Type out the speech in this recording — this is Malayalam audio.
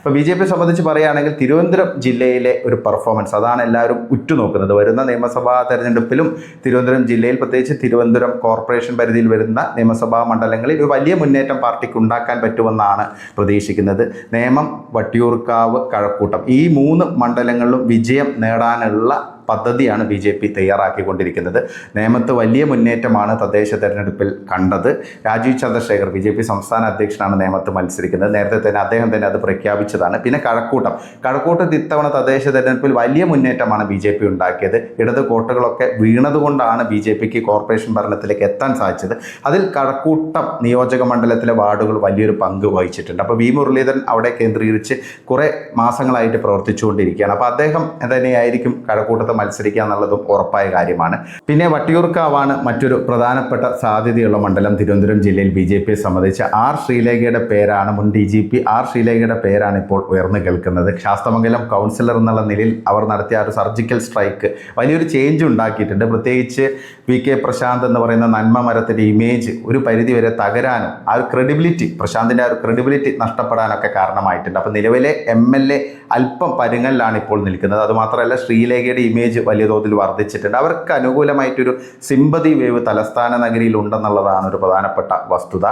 ഇപ്പോൾ ബി ജെ പി സംബന്ധിച്ച് പറയുകയാണെങ്കിൽ തിരുവനന്തപുരം ജില്ലയിലെ ഒരു പെർഫോമൻസ് അതാണ് എല്ലാവരും ഉറ്റുനോക്കുന്നത്. വരുന്ന നിയമസഭാ തെരഞ്ഞെടുപ്പിലും തിരുവനന്തപുരം ജില്ലയിൽ പ്രത്യേകിച്ച് തിരുവനന്തപുരം കോർപ്പറേഷൻ പരിധിയിൽ വരുന്ന നിയമസഭാ മണ്ഡലങ്ങളിൽ ഒരു വലിയ മുന്നേറ്റം പാർട്ടിക്ക് ഉണ്ടാക്കാൻ പറ്റുമെന്നാണ് പ്രതീക്ഷിക്കുന്നത്. നേമം വട്ടിയൂർക്കാവ് കഴക്കൂട്ടം ഈ മൂന്ന് മണ്ഡലങ്ങളിലും വിജയം നേടാനുള്ള പദ്ധതിയാണ് ബി ജെ പി തയ്യാറാക്കിക്കൊണ്ടിരിക്കുന്നത്. നേമത്ത് വലിയ മുന്നേറ്റമാണ് തദ്ദേശ തെരഞ്ഞെടുപ്പിൽ കണ്ടത്. Rajeev Chandrasekhar B J P സംസ്ഥാന അധ്യക്ഷനാണ് നേമത്ത് മത്സരിക്കുന്നത്. നേരത്തെ തന്നെ അദ്ദേഹം തന്നെ അത് പ്രഖ്യാപിച്ചതാണ്. പിന്നെ കഴക്കൂട്ടം. കഴക്കൂട്ടത്ത് ഇത്തവണ തദ്ദേശ തെരഞ്ഞെടുപ്പിൽ വലിയ മുന്നേറ്റമാണ് ബി ജെ പി ഉണ്ടാക്കിയത്. ഇടത് കോട്ടകളൊക്കെ വീണതുകൊണ്ടാണ് ബി ജെ പിക്ക് കോർപ്പറേഷൻ ഭരണത്തിലേക്ക് എത്താൻ സാധിച്ചത്. അതിൽ കഴക്കൂട്ടം നിയോജക മണ്ഡലത്തിലെ വാർഡുകൾ വലിയൊരു പങ്ക് വഹിച്ചിട്ടുണ്ട്. അപ്പോൾ വി മുരളീധരൻ അവിടെ കേന്ദ്രീകരിച്ച് കുറേ മാസങ്ങളായിട്ട് പ്രവർത്തിച്ചുകൊണ്ടിരിക്കുകയാണ്. അപ്പോൾ അദ്ദേഹം തന്നെയായിരിക്കും കഴക്കൂട്ടത്ത് മത്സരിക്കുക എന്നുള്ളതും ഉറപ്പായ കാര്യമാണ്. പിന്നെ വട്ടിയൂർക്കാവാണ് മറ്റൊരു പ്രധാനപ്പെട്ട സാധ്യതയുള്ള മണ്ഡലം. തിരുവനന്തപുരം ജില്ലയിൽ ബി ജെ പിയെ സംബന്ധിച്ച് ആർ ശ്രീലേഖയുടെ പേരാണ് മുൻ ഡി ജി പി. ആർ ശ്രീലേഖയുടെ പേരാണ് ഇപ്പോൾ ഉയർന്നു കേൾക്കുന്നത്. ശാസ്തമംഗലം കൗൺസിലർ എന്നുള്ള നിലയിൽ അവർ നടത്തിയ ഒരു സർജിക്കൽ സ്ട്രൈക്ക് വലിയൊരു ചേഞ്ച് ഉണ്ടാക്കിയിട്ടുണ്ട്. പ്രത്യേകിച്ച് വി കെ പ്രശാന്ത് എന്ന് പറയുന്ന നന്മ മരത്തിന്റെ ഇമേജ് ഒരു പരിധി വരെ തകരാനും ആ ഒരു ക്രെഡിബിലിറ്റി പ്രശാന്തിന്റെ ആ ഒരു ക്രെഡിബിലിറ്റി നഷ്ടപ്പെടാനൊക്കെ കാരണമായിട്ടുണ്ട്. അപ്പോൾ നിലവിലെ എം എൽ എ അല്പം പരുങ്ങലിലാണ് ഇപ്പോൾ നിൽക്കുന്നത്. അതുമാത്രമല്ല ശ്രീലേഖയുടെ ഇമേജ് വലിയ തോതിൽ വർദ്ധിച്ചിട്ടുണ്ട്. അവർക്ക് അനുകൂലമായിട്ടൊരു സിമ്പതി വേവ് തലസ്ഥാന നഗരിയിൽ ഉണ്ടെന്നുള്ളതാണ് ഒരു പ്രധാനപ്പെട്ട വസ്തുത.